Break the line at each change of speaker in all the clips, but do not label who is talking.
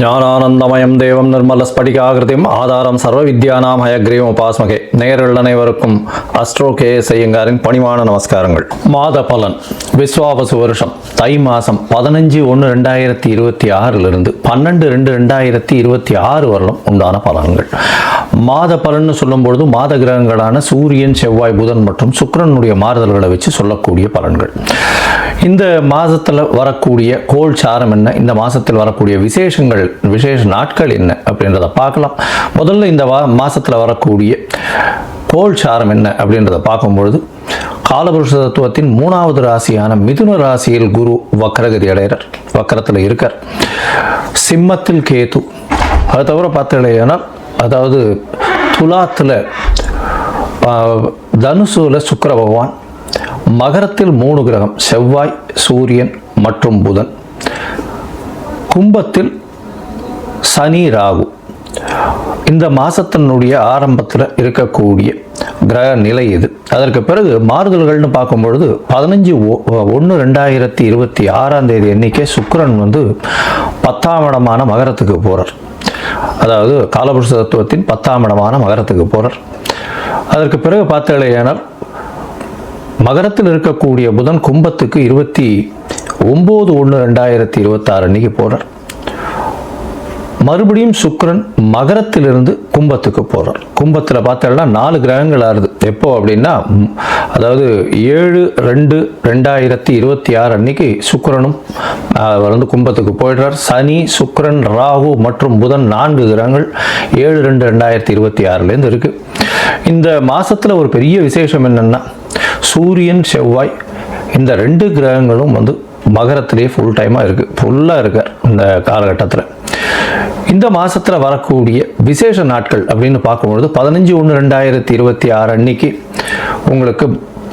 ஞானானந்தமயம் தேவம் நிர்மலஸ்படிகாகிருதியும் ஆதாரம் சர்வ வித்யானாம் ஹயக்ரீவம் உபாஸ்மகே. நேரில் அனைவருக்கும் அஸ்ட்ரோ கே செய்யுங்காரின் பணிவான நமஸ்காரங்கள். மாத பலன் விஸ்வாவசு வருஷம் தை மாதம் பதினஞ்சு ஒன்று ரெண்டாயிரத்தி இருபத்தி ஆறிலிருந்து பன்னெண்டு ரெண்டு ரெண்டாயிரத்தி இருபத்தி ஆறு வரலும் உண்டான பலன்கள். மாத பலன்னு சொல்லும்பொழுது மாத கிரகங்களான சூரியன் செவ்வாய் புதன் மற்றும் சுக்கரனுடைய மாறுதல்களை வச்சு சொல்லக்கூடிய பலன்கள். இந்த மாதத்தில் வரக்கூடிய கோல் சாரம் என்ன? இந்த மாதத்தில் வரக்கூடிய விசேஷங்கள் விசேஷ நாட்கள் என்ன? அப்படின்றத பார்க்கலாம். முதல்ல இந்த வா மாதத்தில் வரக்கூடிய கோல் சாரம் என்ன? அப்படின்றத பார்க்கும்பொழுது காலபுருஷ தத்துவத்தின் மூணாவது ராசியான மிதுன ராசியில் குரு வக்கரகதி அடைகிறார். வக்கரத்தில் இருக்கார். சிம்மத்தில் கேது. அது தவிர பார்த்தீங்கன்னா அதாவது துலாத்தில் தனுசுல சுக்கர பகவான் மகரத்தில் மூணு கிரகம் செவ்வாய் சூரியன் மற்றும் புதன். கும்பத்தில் சனி ராகு. இந்த மாதத்தினுடைய ஆரம்பத்தில் இருக்கக்கூடிய கிரக நிலை இது. அதற்கு பிறகு மாறுதல்கள்னு பார்க்கும்பொழுது பதினஞ்சு ஒன்று ரெண்டாயிரத்தி இருபத்தி ஆறாம் தேதி எண்ணிக்கை சுக்கரன் வந்து பத்தாம் இடமான மகரத்துக்கு போகிறார் அதாவது காலபுருஷ தத்துவத்தின் பத்தாம் இடமான மகரத்துக்கு போகிறார் அதற்கு பிறகு பார்த்தீங்களேனால் மகரத்தில் இருக்கக்கூடிய புதன் கும்பத்துக்கு இருபத்தி ஒம்பது ஒன்று ரெண்டாயிரத்தி இருபத்தாறு அன்னைக்கு போகிறார் மறுபடியும் சுக்கரன் மகரத்திலிருந்து கும்பத்துக்கு போகிறார் கும்பத்தில் பார்த்தோம்னா நாலு கிரகங்கள் ஆறுது. எப்போ அப்படின்னா அதாவது ஏழு ரெண்டு ரெண்டாயிரத்தி இருபத்தி ஆறு அன்னைக்கு சுக்கரனும் அவர் வந்து கும்பத்துக்கு போயிடுறார். சனி சுக்கரன் ராகு மற்றும் புதன் நான்கு கிரகங்கள் ஏழு ரெண்டு ரெண்டாயிரத்தி இருபத்தி ஆறுலேருந்து இருக்குது இந்த மாதத்தில் ஒரு பெரிய விசேஷம் என்னென்னா சூரியன் செவ்வாய் இந்த ரெண்டு கிரகங்களும் வந்து மகரத்திலேயே ஃபுல் டைமாக இருக்குது ஃபுல்லாக இருக்கார் இந்த காலகட்டத்தில். இந்த மாதத்தில் வரக்கூடிய விசேஷ நாட்கள் அப்படின்னு பார்க்கும்பொழுது பதினஞ்சு ஒன்று ரெண்டாயிரத்தி இருபத்தி ஆறு அன்னைக்கு உங்களுக்கு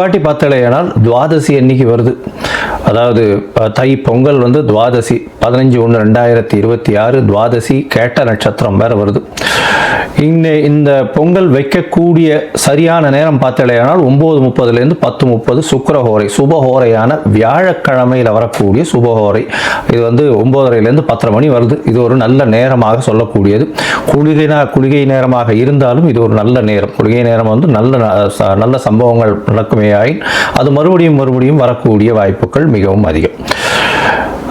வாட்டி பார்த்தலையானால் துவாதசி அன்னைக்கு வருது. அதாவது தை பொங்கல் வந்து துவாதசி பதினஞ்சு ஒன்று ரெண்டாயிரத்தி இருபத்தி ஆறு துவாதசி கேட்ட நட்சத்திரம் வேற வருது. இந்த இந்த பொங்கல் வைக்கக்கூடிய சரியான நேரம் பார்த்தலையானால் ஒம்பது முப்பதுலேருந்து பத்து முப்பது சுக்கரஹோரை சுபஹோரையான வியாழக்கிழமையில் வரக்கூடிய சுபஹோரை. இது வந்து ஒம்பதரையிலேருந்து பத்தரை மணி வருது. இது ஒரு நல்ல நேரமாக சொல்லக்கூடியது. குளிகைனா குளிகை நேரமாக இருந்தாலும் இது ஒரு நல்ல நேரம். குளிகை நேரம் வந்து நல்ல ந- ச- நல்ல சம்பவங்கள் நடக்குமே ஆயின் அது மறுபடியும் மறுபடியும் வரக்கூடிய வாய்ப்புகள் மிகவும் அதிகம்.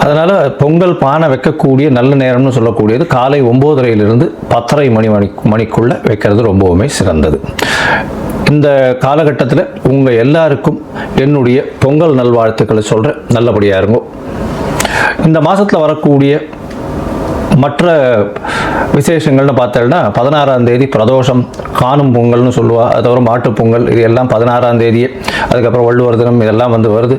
அதனால் பொங்கல் பானை வைக்கக்கூடிய நல்ல நேரம்னு சொல்லக்கூடியது காலை ஒம்போதரையிலிருந்து பத்தரை மணி மணி மணிக்குள்ளே வைக்கிறது ரொம்பவுமே சிறந்தது. இந்த காலகட்டத்தில் உங்கள் எல்லாருக்கும் என்னுடைய பொங்கல் நல்வாழ்த்துக்களை சொல்கிறேன் நல்லபடியாக இருங்கோ. இந்த மாதத்தில் வரக்கூடிய மற்ற விசேஷங்கள்னு பார்த்தோம்னா பதினாறாம் தேதி பிரதோஷம் காணும் பொங்கல்னு சொல்லுவா அது தவிர மாட்டுப் பொங்கல் இது எல்லாம் பதினாறாம் தேதி அதுக்கப்புறம் வள்ளுவர் தினம் இதெல்லாம் வந்து வருது.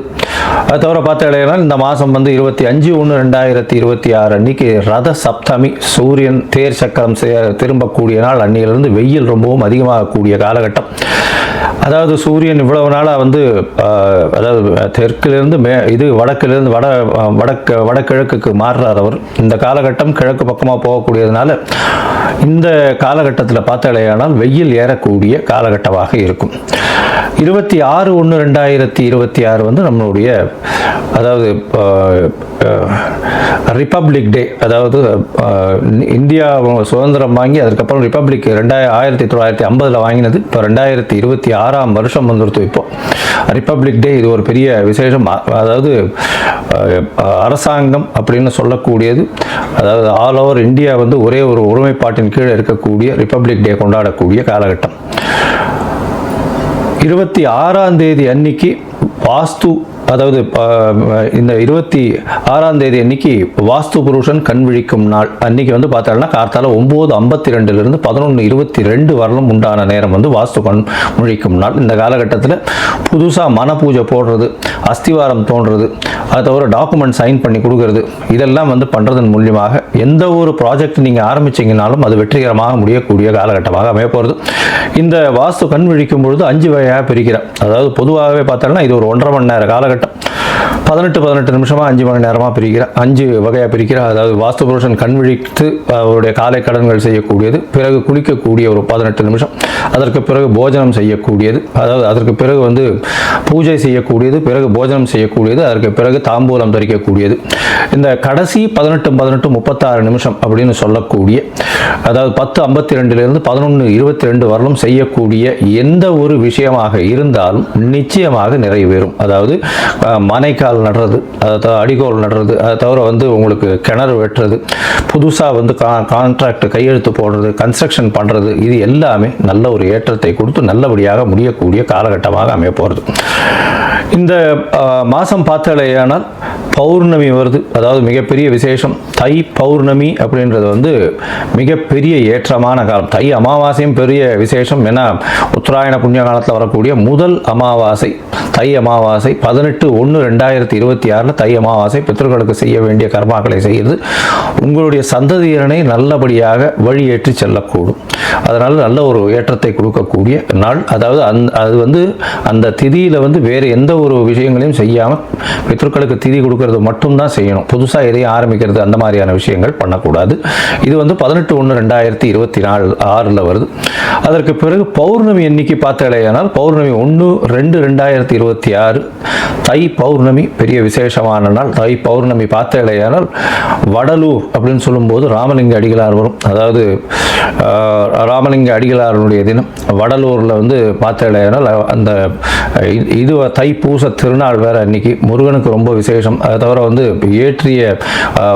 அது தவிர பார்த்தீங்கன்னா இந்த மாதம் வந்து இருபத்தி அஞ்சு ஒன்று ரெண்டாயிரத்தி இருபத்தி ஆறு அன்னைக்கு ரத சப்தமி சூரியன் தேர் சக்கரம் செ- திரும்பக்கூடிய நாள் அன்னியிலிருந்து வெயில் ரொம்பவும் அதிகமாகக்கூடிய காலகட்டம். அதாவது சூரியன் இவ்வளவு நாளாக வந்து அதாவது தெற்கிலிருந்து மே இது வடக்கிலிருந்து வட வடக்கு வடகிழக்குக்கு மாறுறார் அவர். இந்த காலகட்டம் கிழக்கு பக்கமாக போகக்கூடியதுனால இந்த காலகட்டத்தில் பார்த்தாலேயானால் வெயில் ஏறக்கூடிய காலகட்டமாக இருக்கும். இருபத்தி ஆறு ஒன்று ரெண்டாயிரத்தி இருபத்தி ஆறு வந்து நம்மளுடைய அதாவது ரிப்பப்ளிக் டே அதாவது இந்தியா சுதந்திரம் வாங்கி அதுக்கப்புறம் ரிப்பப்ளிக் ரெண்டாயிர ஆயிரத்தி தொள்ளாயிரத்தி ஐம்பதில் வாங்கினது. இப்போ ரெண்டாயிரத்தி இருபத்தி ஆறு ஆறாம் வருஷம் வந்துடுத்து இப்போ. ரிப்பப்ளிக் டே இது ஒரு பெரிய விசேஷம். அதாவது அரசாங்கம் அப்படின்னு சொல்லக்கூடியது. அதாவது ஆல் ஓவர் இந்தியா வந்து ஒரே ஒரு ஒருமைப்பாட்டின் கீழே இருக்கக்கூடிய ரிப்பப்ளிக் டே கொண்டாடக்கூடிய காலகட்டம். இருபத்தி ஆறாம் தேதி அன்னைக்கு வாஸ்து அதாவது இந்த இருபத்தி ஆறாம் தேதி அன்னைக்கு வாஸ்து புருஷன் கண் விழிக்கும் நாள். அன்னைக்கு வந்து பார்த்தாங்கன்னா கார்த்தால ஒம்பது ஐம்பத்தி ரெண்டுலேருந்து பதினொன்று இருபத்தி ரெண்டு வரலும் உண்டான நேரம் வந்து வாஸ்து கண் முழிக்கும் நாள். இந்த காலகட்டத்தில் புதுசாக மன பூஜை போடுறது அஸ்திவாரம் தோன்றது அதை தவிர டாக்குமெண்ட் சைன் பண்ணி கொடுக்கறது இதெல்லாம் வந்து பண்ணுறதன் மூலியமாக எந்த ஒரு ப்ராஜெக்ட் நீங்கள் ஆரம்பிச்சிங்கனாலும் அது வெற்றிகரமாக முடியக்கூடிய காலகட்டமாக அமைய போகிறது இந்த வாஸ்து கண் விழிக்கும் பொழுது அஞ்சு வகையாக பிரிக்கிறேன். அதாவது பொதுவாகவே பார்த்தோம்னா இது ஒரு ஒன்றரை மணி நேர காலகட்டம். കാലഘട്ടം பதினெட்டு பதினெட்டு நிமிஷமாக அஞ்சு மணி நேரமாக பிரிக்கிறார் அஞ்சு வகையாக பிரிக்கிறார் அதாவது வாஸ்து புருஷன் கண் விழித்து அவருடைய காலை கடன்கள் செய்யக்கூடியது பிறகு குளிக்கக்கூடிய ஒரு பதினெட்டு நிமிஷம் அதற்கு பிறகு போஜனம் செய்யக்கூடியது அதாவது அதற்கு பிறகு வந்து பூஜை செய்யக்கூடியது பிறகு போஜனம் செய்யக்கூடியது அதற்கு பிறகு தாம்பூலம் தரிக்கக்கூடியது. இந்த கடைசி பதினெட்டு பதினெட்டு முப்பத்தாறு நிமிஷம் அப்படின்னு சொல்லக்கூடிய அதாவது பத்து ஐம்பத்தி ரெண்டுலேருந்து பதினொன்று இருபத்தி ரெண்டு வரலும் செய்யக்கூடிய எந்த ஒரு விஷயமாக இருந்தாலும் நிச்சயமாக நிறைவேறும். அதாவது மனை மனைக்கால் நடுறது அதை அடிகோல் நடுறது அதை தவிர வந்து உங்களுக்கு கிணறு வெட்டுறது புதுசாக வந்து கா கான்ட்ராக்ட் கையெழுத்து போடுறது கன்ஸ்ட்ரக்ஷன் பண்ணுறது இது எல்லாமே நல்ல ஒரு ஏற்றத்தை கொடுத்து நல்லபடியாக முடியக்கூடிய காலகட்டமாக அமைய போகிறது இந்த மாதம் பார்த்தாலேயானால் பௌர்ணமி வருது. அதாவது மிகப்பெரிய விசேஷம். தை பௌர்ணமி அப்படின்றது வந்து மிகப்பெரிய ஏற்றமான காலம். தை அமாவாசையும் பெரிய விசேஷம் ஏன்னா உத்தராயண புண்ணிய காலத்தில் வரக்கூடிய முதல் அமாவாசை. தை அமாவாசை பதினெட்டு ஒன்று ரெண்டாயிரத்தி இருபத்தி ஆறில் தை அமாவாசை பித்தர்களுக்கு செய்ய வேண்டிய கர்மாக்களை செய்து உங்களுடைய சந்ததியினை நல்லபடியாக வழியேற்றி செல்லக்கூடும். அதனால் நல்ல ஒரு ஏற்றத்தை கொடுக்கக்கூடிய நாள். அதாவது அந் அது வந்து அந்த திதியில் வந்து வேறு எந்த ஒரு விஷயங்களையும் செய்யாமல் பித்தர்களுக்கு திதி கொடுக்கறது மட்டும்தான் செய்யணும். புதுசாக எதையும் ஆரம்பிக்கிறது அந்த மாதிரியான விஷயங்கள் பண்ணக்கூடாது. இது வந்து பதினெட்டு ஒன்று ரெண்டாயிரத்தி இருபத்தி நாலு ஆறில் வருது. அதற்கு பிறகு பௌர்ணமி எண்ணிக்கை பார்த்தாலேயானால் பௌர்ணமி ஒன்று ரெண்டு ரெண்டாயிரத்தி இருபத்தி ஆறு தை பௌர்ணமி பௌர்ணமி பெரிய விசேஷமான நாள் தை பௌர்ணமி பார்த்தாலேயானால் வடலூர் அப்படின்னு சொல்லும்போது ராமலிங்க அடிகளார் வரும். அதாவது ராமலிங்க அடிகளாருடைய தினம். வடலூரில் வந்து பார்த்தாலேயானால் அந்த இது தை பூச திருநாள் வேற அன்னைக்கு. முருகனுக்கு ரொம்ப விசேஷம். அதை தவிர வந்து ஏற்றிய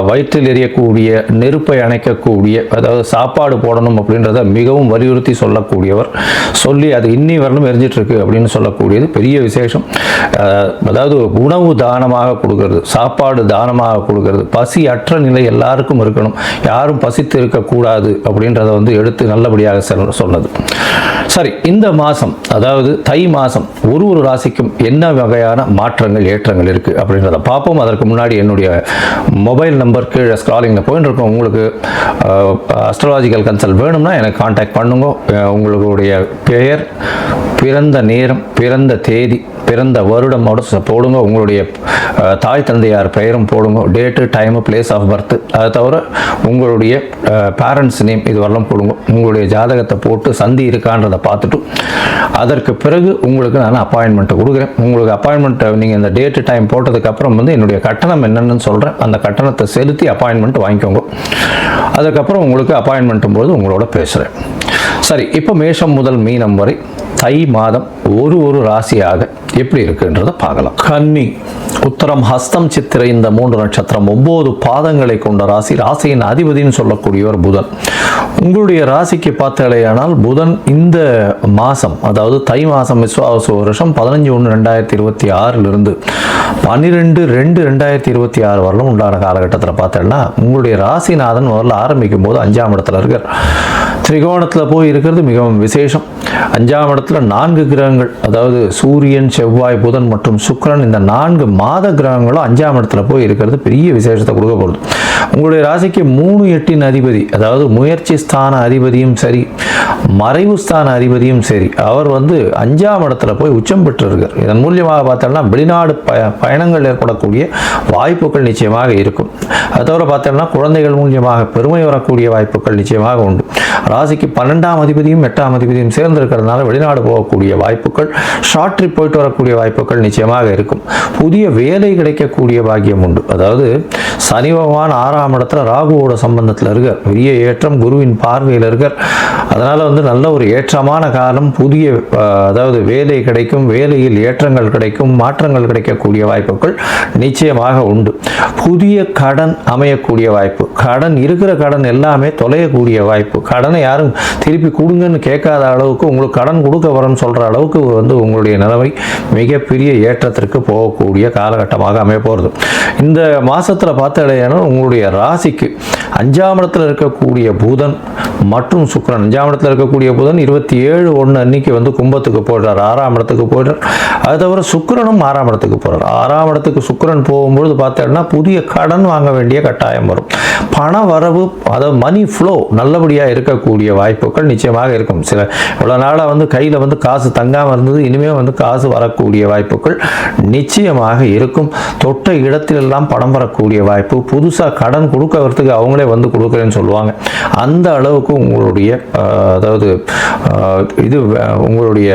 வயிற்றில் எரியக்கூடிய நெருப்பை அணைக்கக்கூடிய அதாவது சாப்பாடு போடணும் அப்படின்றத மிகவும் வலியுறுத்தி சொல்லக்கூடியவர். சொல்லி அது இன்னி வரலும் எரிஞ்சிட்ருக்கு அப்படின்னு சொல்லக்கூடியது பெரிய விசேஷம். அதாவது உணவு உணவு தானமாக கொடுக்கறது சாப்பாடு தானமாக கொடுக்கறது பசி அற்ற நிலை எல்லாருக்கும் இருக்கணும். யாரும் பசித்து இருக்கக்கூடாது அப்படின்றத வந்து எடுத்து நல்லபடியாக சொன்னது. சரி இந்த மாதம் அதாவது தை மாதம் ஒரு ஒரு ராசிக்கும் என்ன வகையான மாற்றங்கள் ஏற்றங்கள் இருக்குது அப்படின்றத பார்ப்போம். அதற்கு முன்னாடி என்னுடைய மொபைல் நம்பர் கீழே ஸ்க்ராலிங்கில் போயின்னு இருக்கோம் உங்களுக்கு அஸ்ட்ராலாஜிக்கல் கன்சல்ட் வேணும்னா எனக்கு காண்டாக்ட் பண்ணுங்க. உங்களுடைய பெயர் பிறந்த நேரம் பிறந்த தேதி பிறந்த வருடமோட போடுங்க. உங்களுடைய தாய் தந்தையார் பெயரும் போடுங்க. Date time place of birth அதை தவிர உங்களுடைய பேரண்ட்ஸ் நேம் இது வரலாம் போடுங்க. உங்களுடைய ஜாதகத்தை போட்டு சந்தி இருக்கான்றதை பார்த்துட்டு அதற்கு பிறகு உங்களுக்கு நான் அப்பாயின்மெண்ட்டை கொடுக்குறேன். உங்களுக்கு அப்பாயின்மெண்ட்டை நீங்கள் இந்த டேட்டு டைம் போட்டதுக்கப்புறம் வந்து என்னுடைய கட்டணம் என்னென்னு சொல்கிறேன் அந்த கட்டணத்தை செலுத்தி அப்பாயின்மெண்ட் வாங்கிக்கோங்க. அதுக்கப்புறம் உங்களுக்கு அப்பாயின்மெண்ட்டும் போது உங்களோட பேசுகிறேன் சரி இப்போ மேஷம் முதல் மீனம் வரை தை மாதம் ஒரு ஒரு ராசியாக எப்படி இருக்குன்றதை பார்க்கலாம். கன்னி. உத்தரம் ஹஸ்தம் சித்திரை இந்த மூன்று நட்சத்திரம் ஒன்பது பாதங்களை கொண்ட ராசி. ராசியின் அதிபதினு சொல்லக்கூடியவர் புதன். உங்களுடைய ராசிக்கு பார்த்தாலேயானால் புதன் இந்த மாதம் அதாவது தை மாதம் விஸ்வாவசு வருஷம் பதினஞ்சு ஒன்று ரெண்டாயிரத்தி இருபத்தி ஆறிலிருந்து பன்னிரெண்டு ரெண்டு ரெண்டாயிரத்தி இருபத்தி ஆறு வரலும் உண்டான காலகட்டத்தில் பார்த்தேன்னா உங்களுடைய ராசிநாதன் முதல்ல ஆரம்பிக்கும் போது அஞ்சாம் இடத்துல இருக்கார். திரிகோணத்தில் போய் இருக்கிறது மிகவும் விசேஷம். அஞ்சாம் இடத்துல நான்கு கிரகங்கள் அதாவது சூரியன் செவ்வாய் புதன் மற்றும் சுக்கிரன் இந்த நான்கு மாத கிரகங்களும் அஞ்சாம் இடத்துல போய் இருக்கிறது பெரிய விசேஷத்தை கொடுக்க போகுது. உங்களுடைய ராசிக்கு மூணு எட்டின் அதிபதி அதாவது முயற்சி ஸ்தான அதிபதியும் சரி மறைவுஸ்தான அதிபதியும் சரி அவர் வந்து அஞ்சாம் இடத்துல போய் உச்சம் பெற்றிருக்கார். இதன் மூலியமாக பார்த்தோம்னா வெளிநாடு பய பயணங்கள் ஏற்படக்கூடிய வாய்ப்புகள் நிச்சயமாக இருக்கும். அது தவிர பார்த்தோம்னா குழந்தைகள் மூலியமாக பெருமை வரக்கூடிய வாய்ப்புகள் நிச்சயமாக உண்டு. ராசிக்கு பன்னெண்டாம் அதிபதியும் எட்டாம் அதிபதியும் சேர்ந்திருக்கிறதுனால வெளிநாடு போகக்கூடிய வாய்ப்புகள் ஷார்ட் ட்ரிப் போயிட்டு வரக்கூடிய வாய்ப்புகள் நிச்சயமாக இருக்கும். புதிய வேலை கிடைக்கக்கூடிய பாக்கியம் உண்டு. அதாவது சனி பகவான் ஆறாம் இடத்துல ராகுவோட சம்பந்தத்தில் இருக்கார். பெரிய ஏற்றம் குருவின் பார்வையில் இருக்கார். அதனால் வந்து நல்ல ஒரு ஏற்றமான காலம் புதிய அதாவது வேலை கிடைக்கும் வேலையில் ஏற்றங்கள் கிடைக்கும் மாற்றங்கள் கிடைக்கக்கூடிய வாய்ப்புகள் நிச்சயமாக உண்டு. புதிய கடன் அமையக்கூடிய வாய்ப்பு கடன் இருக்கிற கடன் எல்லாமே தொலையக்கூடிய வாய்ப்பு கடனை யாரும் திருப்பி கொடுங்கன்னு கேட்காத அளவுக்கு உங்களுக்கு கடன் கொடுக்க வரேன்னு சொல்கிற அளவுக்கு வந்து உங்களுடைய நிலைமை மிகப்பெரிய ஏற்றத்திற்கு போகக்கூடிய காலகட்டமாக அமைய போகிறது இந்த மாதத்தில் பார்த்தடையானா உங்களுடைய ராசிக்கு அஞ்சாம் இடத்தில் இருக்கக்கூடிய புதன் மற்றும் சுக்கிரன் அஞ்சாம் இடத்துல இருக்கக்கூடிய புதன் இருபத்தி ஏழு ஒன்று அன்னைக்கு வந்து கும்பத்துக்கு போடுறார். ஆறாம் இடத்துக்கு போடுறார். அது தவிர சுக்கரனும் ஆறாம் இடத்துக்கு போகிறார் ஆறாம் இடத்துக்கு சுக்கிரன் போகும்பொழுது பார்த்தோம்னா புதிய கடன் வாங்க வேண்டிய கட்டாயம் வரும். பண வரவு அதாவது மணி ஃப்ளோ நல்லபடியாக இருக்கக்கூடிய வாய்ப்புகள் நிச்சயமாக இருக்கும். சில இவ்வளோ நாளாக வந்து கையில் வந்து காசு தங்காமல் இருந்தது இனிமேல் வந்து காசு வரக்கூடிய வாய்ப்புகள் நிச்சயமாக இருக்கும். தொட்ட இடத்திலெல்லாம் பணம் வரக்கூடிய வாய்ப்பு புதுசாக கடன் கொடுக்கறதுக்கு அவங்களே வந்து கொடுக்குறேன்னு சொல்லுவாங்க. அந்த அளவுக்கு உங்களுடைய அதாவது இது உங்களுடைய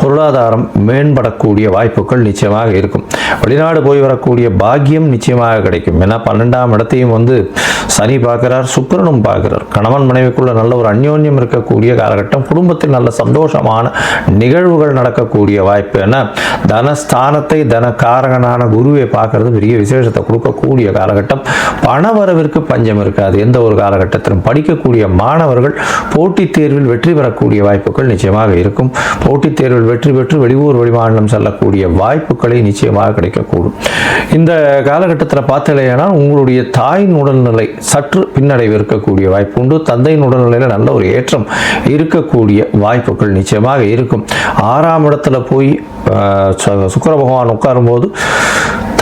பொருளாதாரம் மேம்படக்கூடிய வாய்ப்புகள் நிச்சயமாக இருக்கும். வெளிநாடு போய் வரக்கூடிய பாக்கியம் நிச்சயமாக கிடைக்கும். ஏன்னா பன்னெண்டாம் இடத்தையும் வந்து சனி பார்க்கிறார் சுக்கிரனும் பார்க்கிறார். கணவன் மனைவிக்குள்ள நல்ல ஒரு அந்யோன்யம் இருக்கக்கூடிய காலகட்டம் குடும்பத்தில் நல்ல சந்தோஷமான நிகழ்வுகள் நடக்கக்கூடிய வாய்ப்பு. ஏன்னா தனஸ்தானத்தை தனக்காரகனான குருவை பார்க்கறது பெரிய விசேஷத்தை கொடுக்கக்கூடிய காலகட்டம். பணவரவிற்கு பஞ்சம் இருக்காது. எந்த ஒரு காலகட்டத்திலும் படிக்கக்கூடிய மாணவர்கள் போட்டித் தேர்வில் வெற்றி பெறக்கூடிய வாய்ப்புகள் நிச்சயமாக இருக்கும். போட்டித் தேர்வில் வெற்றி பெற்று வெளியூர் வெளிமாநிலம் செல்லக்கூடிய வாய்ப்புகளை நிச்சயமாக கிடைக்கக்கூடும். இந்த காலகட்டத்தில் பார்த்தலையானால் உங்களுடைய தாயின் உடல்நிலை சற்று பின்னடைவு இருக்கக்கூடிய வாய்ப்பு உண்டு. தந்தையின் உடல்நிலையில் நல்ல ஒரு ஏற்றம் இருக்கக்கூடிய வாய்ப்புகள் நிச்சயமாக இருக்கும். ஆறாம் இடத்துல போய் சுக்கர சு- பகவான் உட்காரும்போது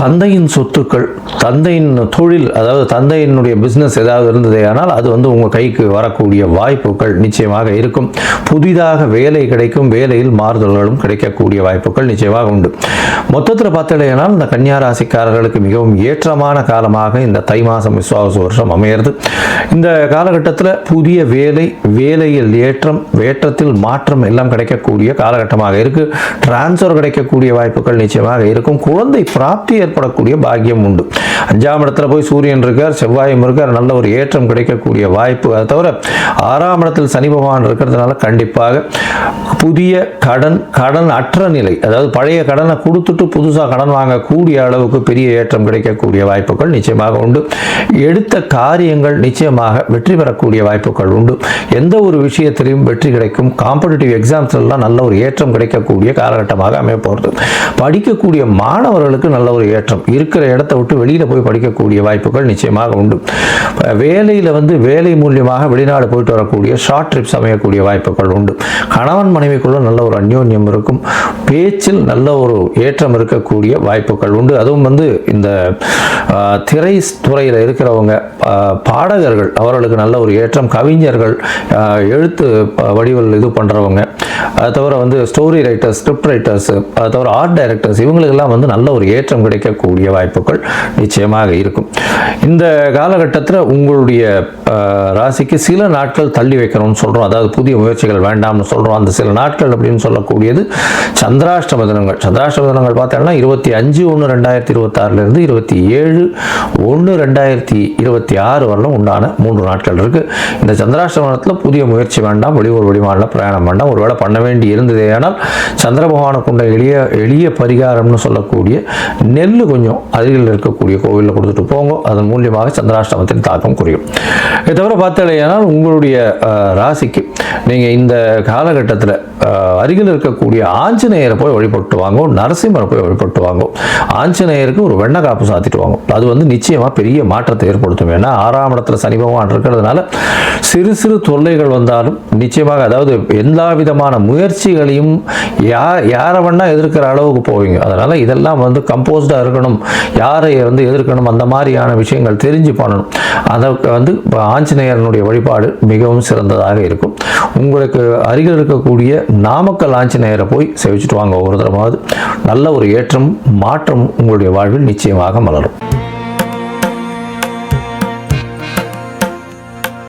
தந்தையின் சொத்துக்கள் தந்தையின் தொழில் அதாவது தந்தையினுடைய பிஸ்னஸ் ஏதாவது இருந்ததே ஆனால் அது வந்து உங்கள் கைக்கு வரக்கூடிய வாய்ப்புகள் நிச்சயமாக இருக்கும். புதிதாக வேலை கிடைக்கும் வேலையில் மாறுதல்களும் கிடைக்கக்கூடிய வாய்ப்புகள் நிச்சயமாக உண்டு. மொத்தத்தில் பார்த்தீங்கன்னா இந்த கன்னியாராசிக்காரர்களுக்கு மிகவும் ஏற்றமான காலமாக இந்த தை மாதம் விசுவாச வருஷம் அமையிறது. இந்த காலகட்டத்தில் புதிய வேலை வேலையில் ஏற்றம் ஏற்றத்தில் மாற்றம் எல்லாம் கிடைக்கக்கூடிய காலகட்டமாக இருக்குது டிரான்ஸ்ஃபர் கிடைக்கக்கூடிய வாய்ப்புகள் நிச்சயமாக இருக்கும். குழந்தை பிராப்தி ஏற்படக்கூடிய பாக்கியம் உண்டு. அஞ்சாம் இடத்துல போய் சூரியன் இருக்கார் செவ்வாயும் இருக்கார் நல்ல ஒரு ஏற்றம் கிடைக்கக்கூடிய வாய்ப்பு. அதை தவிர ஆறாம் இடத்தில் சனி பகவான் இருக்கிறதுனால கண்டிப்பாக புதிய கடன் கடன் அற்ற நிலை அதாவது பழைய கடனை கொடுத்துட்டு புதுசாக கடன் வாங்கக்கூடிய அளவுக்கு பெரிய ஏற்றம் கிடைக்கக்கூடிய வாய்ப்புகள் நிச்சயமாக உண்டு. எடுத்த காரியங்கள் நிச்சயமாக வெற்றி பெறக்கூடிய வாய்ப்புகள் உண்டு. எந்த ஒரு விஷயத்திலையும் வெற்றி கிடைக்கும். காம்படிட்டிவ் எக்ஸாம்ஸ்லாம் நல்ல ஒரு ஏற்றம் கிடைக்கக்கூடிய காலகட்டமாக அமைய போகிறது படிக்கக்கூடிய மாணவர்களுக்கு நல்ல ஒரு ஏற்றம் இருக்கிற இடத்த விட்டு வெளியில் போய் படிக்கக்கூடிய வாய்ப்புகள் நிச்சயமாக உண்டு. வேலையில் வந்து வேலை மூலியமாக வெளிநாடு போயிட்டு வரக்கூடிய ஷார்ட் ட்ரிப்ஸ் அமையக்கூடிய வாய்ப்புகள் உண்டு. கணவன் மனைவிக்குள்ள நல்ல ஒரு அந்யோன்யம் இருக்கும். பேச்சில் நல்ல ஒரு ஏற்றம் இருக்கக்கூடிய வாய்ப்புகள் உண்டு. அதுவும் வந்து இந்த திரை துறையில் இருக்கிறவங்க பாடகர்கள் அவர்களுக்கு நல்ல ஒரு ஏற்றம். கவிஞர்கள் எழுத்து வடிவில் இது பண்ணுறவங்க அது தவிர வந்து ஸ்டோரி ரைட்டர்ஸ் ஸ்கிரிப்ட் ரைட்டர்ஸ் அது தவிர ஆர்ட் டைரக்டர்ஸ் இவங்களுக்கெல்லாம் வந்து நல்ல ஒரு ஏற்றம் கிடைக்கக்கூடிய வாய்ப்புகள் நிச்சயமாக இருக்கும். இந்த காலகட்டத்தில் உங்களுடைய ராசிக்கு சில நாட்கள் தள்ளி வைக்கணும்னு சொல்கிறோம் அதாவது புதிய முயற்சிகள் வேண்டாம்னு சொல்கிறோம் அந்த சில நாட்கள் அப்படின்னு சொல்லக்கூடியது சந்திராஷ்டம தினங்கள். சந்திராஷ்டம தினங்கள் பார்த்தோம்னா இருபத்தி அஞ்சு ஒன்று ரெண்டாயிரத்தி இருபத்தாறுலேருந்து இருபத்தி ஏழு ஒன்று ரெண்டாயிரத்தி இருபத்தி ஆறு வரலும் உண்டான மூன்று நாட்கள் இருக்குது இந்த சந்திராஷ்டமத்தில் புதிய முயற்சி வேண்டாம். வெளியூர் வெளிமாநில பிரயாணம் வேண்டாம். ஒருவேளை பண்ண வேண்டி இருந்ததே ஆனால் சந்திர பகவானை கொண்ட எளிய எளிய பரிகாரம்னு சொல்லக்கூடிய நெல் கொஞ்சம் அருகில் இருக்கக்கூடிய கோவிலில் கொடுத்துட்டு போங்க. அதன் மூலியமாக சந்திராஷ்டமத்தின் தாக்கம் குறையும். இதை தவிர பார்த்தீங்கன்னா உங்களுடைய ராசிக்கு நீங்கள் இந்த காலகட்டத்தில் அருகில் இருக்கக்கூடிய ஆஞ்சநேயரை போய் வழிபட்டு வாங்க நரசிம்மரை போய் வழிபட்டு வாங்க. ஆஞ்சநேயருக்கு ஒரு வெண்ண காப்பு சாத்திட்டு வாங்க. அது வந்து நிச்சயமாக பெரிய மாற்றத்தை ஏற்படுத்தும். ஏன்னா ஆறாம் இடத்துல சனி பகவான் இருக்கிறதுனால சிறு சிறு தொல்லைகள் வந்தாலும் நிச்சயமாக அதாவது எல்லா விதமான முயற்சிகளையும் யார் யாரை வேணா எதிர்க்கிற அளவுக்கு போவீங்க. அதனால் இதெல்லாம் வந்து கம்போஸ்டாக இருக்கணும் யாரை வந்து எதிர்க்கணும்? அந்த மாதிரியான விஷயங்கள் தெரிஞ்சு பண்ணணும். அதற்கு வந்து இப்போ ஆஞ்சநேயரனுடைய வழிபாடு மிகவும் சிறந்ததாக இருக்கும். உங்களுக்கு அருகில் இருக்கக்கூடிய நாமக்கல் ஆஞ்சநேயரை போய் சேவிச்சுட்டு வாங்க. ஒரு தரமாவது நல்ல ஒரு ஏற்றம் மாற்றம் உங்களுடைய வாழ்வில் நிச்சயமாக மலரும்.